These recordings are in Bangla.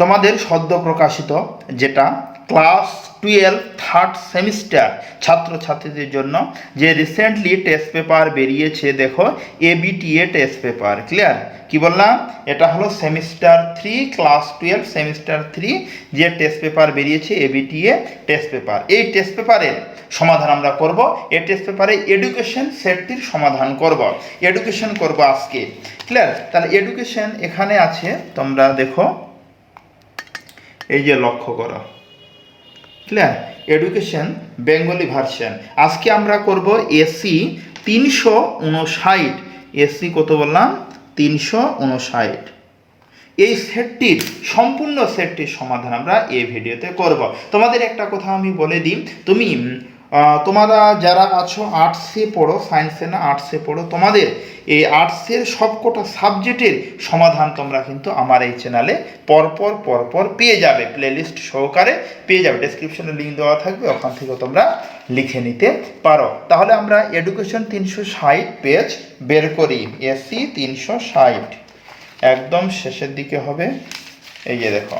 তোমাদের সদ্য প্রকাশিত যেটা ক্লাস টুয়েলভ থার্ড সেমিস্টার ছাত্রছাত্রীদের জন্য যে রিসেন্টলি টেস্ট পেপার বেরিয়েছে, দেখো এবিটিএ টেস্ট পেপার ক্লিয়ার কি বললাম? এটা হলো semester three, class twelve semester three যে টেস্ট পেপার বেরিয়েছে এবিটিএ টেস্ট পেপার এই টেস্ট পেপারের সমাধান আমরা করব। এই টেস্ট পেপারে এডুকেশন সেটটির সমাধান করব। এডুকেশন করব আজকে। ক্লিয়ার তাহলে এডুকেশন এখানে আছে, তোমরা দেখো। এই যে লক্ষ্য করো। ক্লিয়ার এডুকেশন বেঙ্গলি ভার্সন আজকে আমরা করব এসি তিনশো উনষাট। এসি কত বললাম? তিনশো উনষাট। এই সেটটির, সম্পূর্ণ সেটটির সমাধান আমরা এই ভিডিওতে করব। তোমাদের একটা কথা আমি বলে দিই। তুমি তোমরা যারা আছো আর্টসে পড়ো সায়েন্সে না আর্টসে পড়ো, তোমাদের এই আর্টসের সবকটা সাবজেক্টের সমাধান তোমরা কিন্তু আমার এই চ্যানেলে পরপর পরপর পেয়ে যাবে। প্লেলিস্ট সহকারে পেয়ে যাবে। ডেসক্রিপশনে লিঙ্ক দেওয়া থাকবে, ওখান থেকে তোমরা লিখে নিতে পারো। তাহলে আমরা এডুকেশন তিনশো ষাট পেজ বের করি। এসি তিনশো ষাট। একদম শেষের দিকে হবে। এই যে দেখো।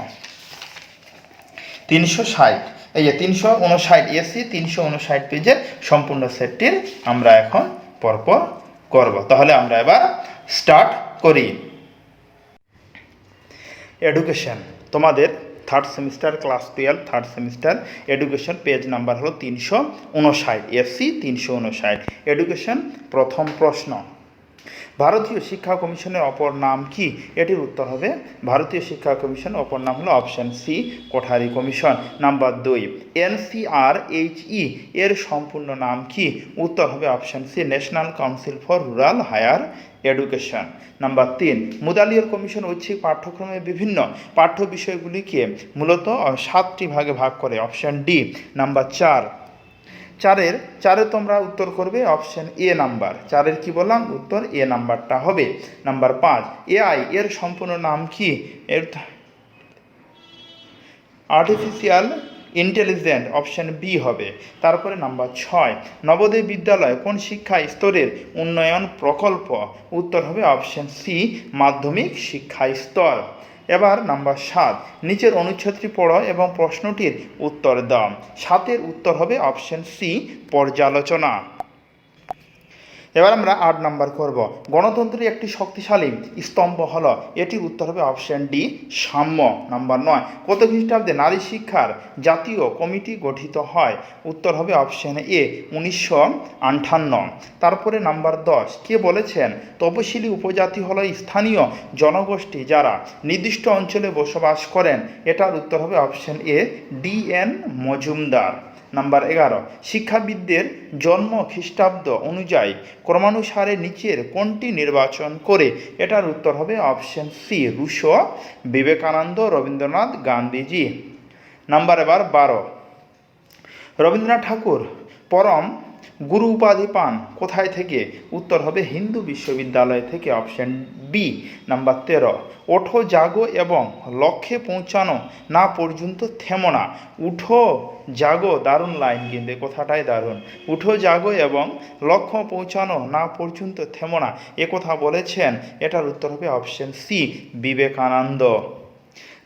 তিনশো ষাট। এই যে তিনশো উনষাট এসি তিনশো উনষাট পেজের সম্পূর্ণ সেটটির আমরা এখন পরপর করব। তাহলে আমরা এবার স্টার্ট করি। এডুকেশন তোমাদের third semester class twelve third semester education page number হলো তিনশো উনষাট এসসি তিনশো উনষাট। এডুকেশন প্রথম প্রশ্ন। ভারতীয় শিক্ষা কমিশনের অপর নাম কি? এটির উত্তর হবে ভারতীয় শিক্ষা কমিশন, অপর নাম হলো option C, Kothari commission. Number দুই এনসিআর এইচই এর সম্পূর্ণ নাম কি? উত্তর হবে option C, national council for rural higher education. Number তিন, মুদালিয়ার কমিশন ঐচ্ছিক পাঠ্যক্রমে বিভিন্ন পাঠ্য বিষয়গুলিকে মূলত সাতটি ভাগে ভাগ করে, অপশন ডি। নাম্বার চার চারের, চারে তোমরা উত্তর করবে অপশন এ নাম্বার চারের কি বললাম? উত্তর এ নাম্বারটা হবে। নাম্বার পাঁচ এআই এর সম্পূর্ণ নাম কি? এর আর্টিফিশিয়াল ইন্টেলিজেন্ট অপশন বি হবে। তারপরে নাম্বার ছয় নবোদয় বিদ্যালয় কোন শিক্ষা স্তরের উন্নয়ন প্রকল্প? উত্তর হবে অপশন সি মাধ্যমিক শিক্ষা স্তর। এবার নাম্বার সাত, নিচের অনুচ্ছেদটি পড়ো এবং প্রশ্নটির উত্তর দাও। সাতের উত্তর হবে অপশন সি, পর্যালোচনা। এবার আমরা আট নাম্বার করব। গণতন্ত্রের একটি শক্তিশালী স্তম্ভ হল, এটির উত্তর হবে অপশন ডি সাম্য। নাম্বার নয়, কত খ্রিস্টাব্দে নারী শিক্ষার জাতীয় কমিটি গঠিত হয়? উত্তর হবে অপশন এ উনিশশো আঠান্ন। তারপরে নাম্বার দশ, কে বলেছেন, তপশিলি উপজাতি হলো স্থানীয় জনগোষ্ঠী যারা নির্দিষ্ট অঞ্চলে বসবাস করেন? এটার উত্তর হবে option A D N Majumdar. Number এগারো, শিক্ষাবিদদের জন্ম খ্রিস্টাব্দ অনুযায়ী ক্রমানুসারে নিচের কোনটি নির্বাচন করে? এটার উত্তর হবে option C, Rousseau, Vivekananda, Rabindranath Gandhiji. Number এবার বারো, রবীন্দ্রনাথ ঠাকুর পরম গুরু উপাধি পান, কোথায় থেকে? উত্তর হবে হিন্দু বিশ্ববিদ্যালয় থেকে অপশন বি নাম্বার তেরো। ওঠো, জাগো এবং লক্ষ্যে পৌঁছানো, না পর্যন্ত থেমো না। উঠো, জাগো, দারুণ লাইন কিন্তু, কথাটাই দারুণ। উঠো, জাগো এবং লক্ষ্য পৌঁছানো, না পর্যন্ত থেমো না। এ কথা বলেছেন, এটার উত্তর হবে অপশন সি বিবেকানন্দ।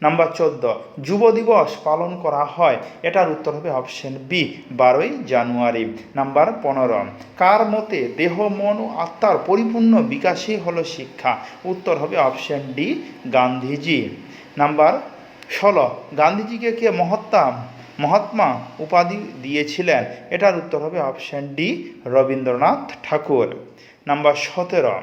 নাম্বার চোদ্দ, যুব দিবস পালন করা হয়। এটার উত্তর হবে অপশন বি বারোই জানুয়ারি। নাম্বার পনেরো, কার মতে দেহ, মন ও আত্মার পরিপূর্ণ বিকাশই হলো শিক্ষা? উত্তর হবে অপশন ডি গান্ধীজি। নাম্বার ষোলো, গান্ধীজিকে কে মহাত্মা মহাত্মা উপাধি দিয়েছিলেন? এটার উত্তর হবে option D Rabindranath Tagore. Number সতেরো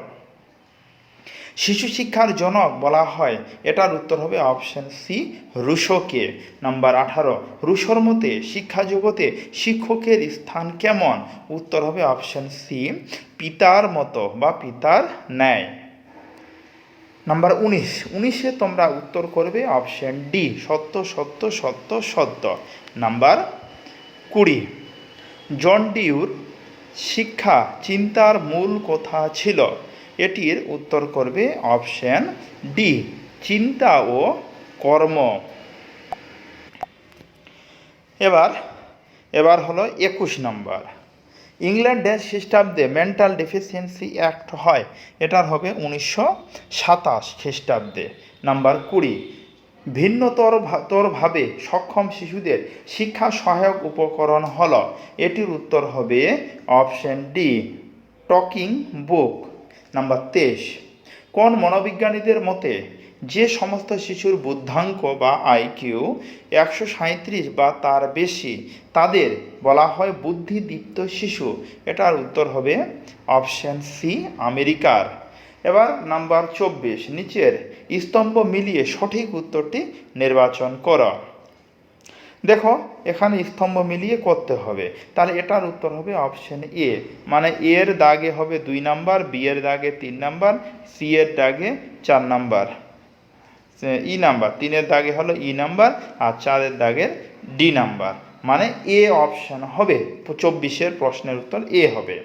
শিশু শিক্ষার জনক বলা হয়। এটার উত্তর হবে অপশন সি রুশোকে। নাম্বার আঠারো, রুশোর মতে শিক্ষা জগতে শিক্ষকের স্থান কেমন? উত্তর হবে অপশন সি পিতার মতো বা পিতার ন্যায়। নাম্বার উনিশ, উনিশে তোমরা উত্তর করবে অপশন ডি সত্য সত্য সত্য সত্য। নাম্বার কুড়ি, জন ডিউর শিক্ষা চিন্তার মূল কথা ছিল। এটির উত্তর করবে অপশন ডি, চিন্তা ও কর্ম। এবার এবার হলো একুশ নম্বর। ইংল্যান্ড ড্যাশ খ্রিস্টাব্দে মেন্টাল ডেফিসিয়েন্সি অ্যাক্ট হয়। এটার হবে উনিশশো সাতাশ খ্রিস্টাব্দে। নাম্বার কুড়ি, ভিন্নতর ভা- তরভাবে সক্ষম শিশুদের শিক্ষা সহায়ক উপকরণ হল। এটির উত্তর হবে option D, talking book. Number তেইশ। কোন মনোবিজ্ঞানীদের মতে যে সমস্ত শিশুর বুদ্ধাঙ্ক বা আইকিউ একশো সাঁত্রিশ বা তার বেশি, তাদের বলা হয় বুদ্ধিদীপ্ত শিশু? এটার উত্তর হবে অপশন সি, আমেরিকার। এবার নাম্বার চব্বিশ, নিচের স্তম্ভ মিলিয়ে সঠিক উত্তরটি নির্বাচন করো। দেখো, এখানে স্তম্ভ মিলিয়ে করতে হবে। তাহলে এটার উত্তর হবে অপশন এ মানে এর দাগে হবে দুই নাম্বার বি এর দাগে তিন নাম্বার সি এর দাগে চার নাম্বার। ই নাম্বার তিনের দাগে হলো ই নাম্বার আর চারের দাগের ডি নাম্বার। মানে এ অপশন হবে। চব্বিশের প্রশ্নের উত্তর এ হবে।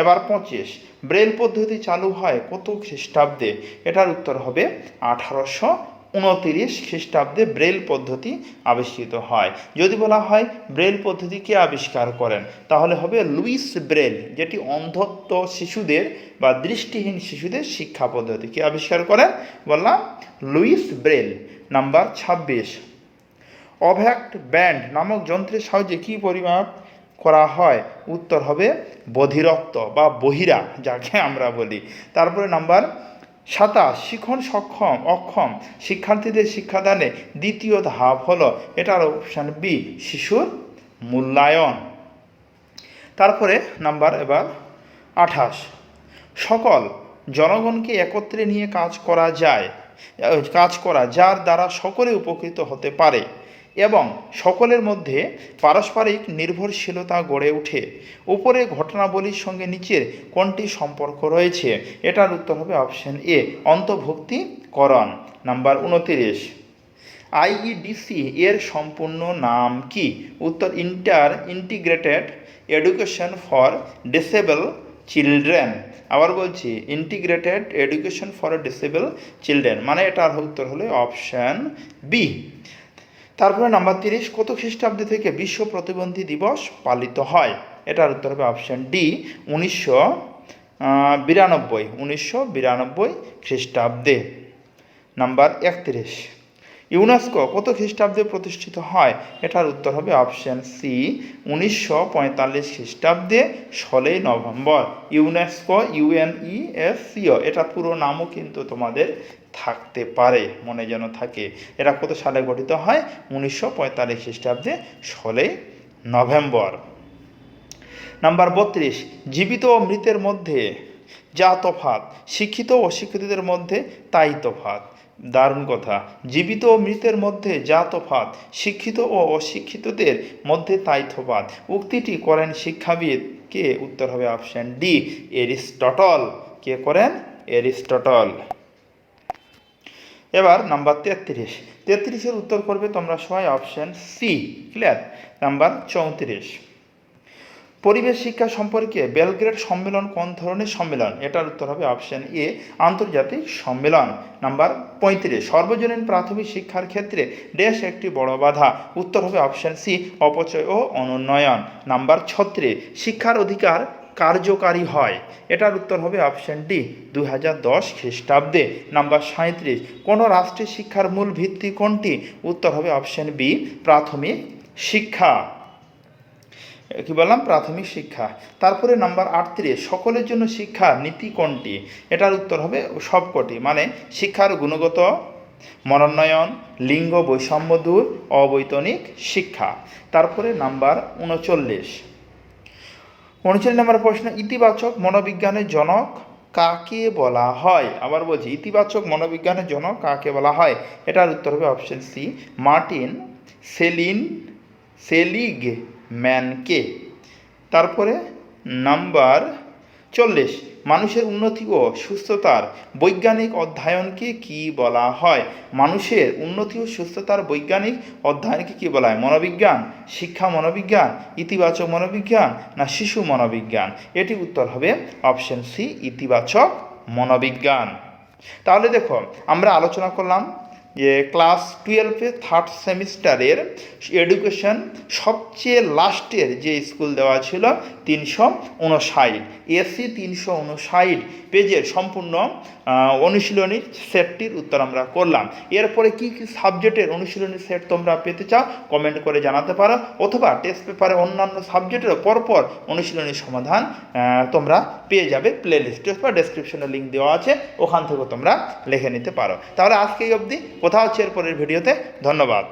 এবার পঁচিশ। ব্রেল পদ্ধতি চালু হয় কত খ্রিস্টাব্দে? এটার উত্তর হবে আঠারোশো উনতিরিশ খ্রিস্টাব্দে ব্রেল পদ্ধতি আবিষ্কৃত হয়। যদি বলা হয় ব্রেল পদ্ধতি কে আবিষ্কার করেন, তাহলে হবে লুইস ব্রেল, যেটি অন্ধত্ব শিশুদের বা দৃষ্টিহীন শিশুদের শিক্ষা পদ্ধতি কে আবিষ্কার করেন, বললাম লুইস ব্রেল। নাম্বার ছাব্বিশ। অভ্যাক্ট ব্যান্ড নামক যন্ত্রের সাহায্যে কী পরিমাপ করা হয়? উত্তর হবে বধিরত্ব বা বহিরা, যাকে আমরা বলি। তারপরে নাম্বার সাতাশ, শিখন সক্ষম, অক্ষম, শিক্ষার্থীদের শিক্ষাদানে দ্বিতীয় ধাপ হলো, এটার অপশান বি শিশুর মূল্যায়ন। তারপরে নাম্বার এবার আঠাশ, সকল জনগণকে একত্রে নিয়ে কাজ করা যায়, কাজ করা যার দ্বারা সকলে উপকৃত হতে পারে। এবং সকলের মধ্যে পারস্পরিক নির্ভরশীলতা গড়ে ওঠে। উপরে ঘটনাবলীর সঙ্গে নিচের কোনটি সম্পর্ক রয়েছে? এটার উত্তর হবে অপশন এ, অন্তর্ভুক্তিকরণ। নাম্বার উনতিরিশ। আইইডিসি এর সম্পূর্ণ নাম কি? উত্তর, inter integrated education for disable children. আবার বলছি, integrated education for disable children. মানে এটার উত্তর হলো অপশান বি। তারপরে নাম্বার তিরিশ, কত খ্রিস্টাব্দে থেকে বিশ্ব প্রতিবন্ধী দিবস পালিত হয়? এটার উত্তর হবে অপশান ডি উনিশশো বিরানব্বই উনিশশো বিরানব্বই খ্রিস্টাব্দে। নাম্বার একত্রিশ। ইউনেস্কো কত খ্রিস্টাব্দে প্রতিষ্ঠিত হয়? এটার উত্তর হবে অপশান সি উনিশশো পঁয়তাল্লিশ খ্রিস্টাব্দে ষোলোই নভেম্বর। ইউনেস্কো ইউএনইএসসিও এটা পুরো নামও কিন্তু তোমাদের থাকতে পারে, মনে যেন থাকে। এটা কত সালে গঠিত হয়? উনিশশো পঁয়তাল্লিশ খ্রিস্টাব্দে ষোলোই নভেম্বর। নাম্বার বত্রিশ, জীবিত ও মৃতের মধ্যে যা তফাত শিক্ষিত ও অশিক্ষিতদের মধ্যে তাই তফাত দারুণ কথা। জীবিত ও মৃতের মধ্যে যা তফাত শিক্ষিত ও অশিক্ষিতদের মধ্যে তাই তফাত উক্তিটি করেন শিক্ষাবিদ কে? উত্তর হবে অপশন ডি, এরিস্টটল। কে করেন? এরিস্টটল। এবার নাম্বার তেত্রিশ। তেত্রিশের উত্তর করবে তোমরা সবাই অপশন সি। ক্লিয়ার? নাম্বার চৌত্রিশ। পরিবেশ শিক্ষা সম্পর্কে বেলগ্রেড সম্মেলন কোন ধরনের সম্মেলন? এটার উত্তর হবে অপশন এ আন্তর্জাতিক সম্মেলন। নাম্বার পঁয়ত্রিশ, সর্বজনীন প্রাথমিক শিক্ষার ক্ষেত্রে দেশ একটি বড় বাধা। উত্তর হবে অপশন সি অপচয় ও অনুন্নয়ন। নাম্বার ছত্রিশ, শিক্ষার অধিকার কার্যকারী হয়। এটার উত্তর হবে অপশন ডি দুই হাজার দশ খ্রিস্টাব্দে। নাম্বার সাঁত্রিশ কোনো রাষ্ট্রের শিক্ষার মূল ভিত্তি কোনটি? উত্তর হবে অপশন বি প্রাথমিক শিক্ষা। কি বললাম? প্রাথমিক শিক্ষা। তারপরে নাম্বার আটত্রিশ, সকলের জন্য শিক্ষা নীতি কোনটি? এটার উত্তর হবে সবকটি। মানে শিক্ষার গুণগত মনোন্নয়ন লিঙ্গ বৈষম্য দূর, অবৈতনিক শিক্ষা। তারপরে নাম্বার উনচল্লিশ। উনচল্লিশ নম্বর প্রশ্ন, ইতিবাচক মনোবিজ্ঞানের জনক কাকে বলা হয়? আবার বলছি, ইতিবাচক মনোবিজ্ঞানের জনক কাকে বলা হয়? এটার উত্তর হবে অপশন সি, মার্টিন সেলিন সেলিগ ম্যানকে। তারপরে নাম্বার চল্লিশ, মানুষের উন্নতি ও সুস্থতার বৈজ্ঞানিক অধ্যয়নকে কি বলা হয়? মানুষের উন্নতি ও সুস্থতার বৈজ্ঞানিক অধ্যয়নকে কি বলা হয়? মনোবিজ্ঞান, শিক্ষা মনোবিজ্ঞান, ইতিবাচক মনোবিজ্ঞান না শিশু মনোবিজ্ঞান? এটি উত্তর হবে অপশন সি, ইতিবাচক মনোবিজ্ঞান। তাহলে দেখো, আমরা আলোচনা করলাম যে ক্লাস টুয়েলভে থার্ড সেমিস্টারের এডুকেশন সবচেয়ে লাস্টের যে স্কুল দেওয়া ছিল তিনশো উনষাট এসি তিনশো উনষাট পেজের সম্পূর্ণ অনুশীলনী সেটটির উত্তর আমরা করলাম। এরপরে কি কি সাবজেক্টের অনুশীলনী সেট তোমরা পেতে চাও কমেন্ট করে জানাতে পারো, অথবা টেস্ট পেপারে অন্যান্য সাবজেক্টের পরপর অনুশীলনী সমাধান তোমরা পেয়ে যাবে প্লে লিস্টে বা ডেসক্রিপশনে লিঙ্ক দেওয়া আছে, ওখান থেকে তোমরা লিখে নিতে পারো। তাহলে আজকে অবধি। কোথাও হচ্ছে এরপরের ভিডিওতে। ধন্যবাদ।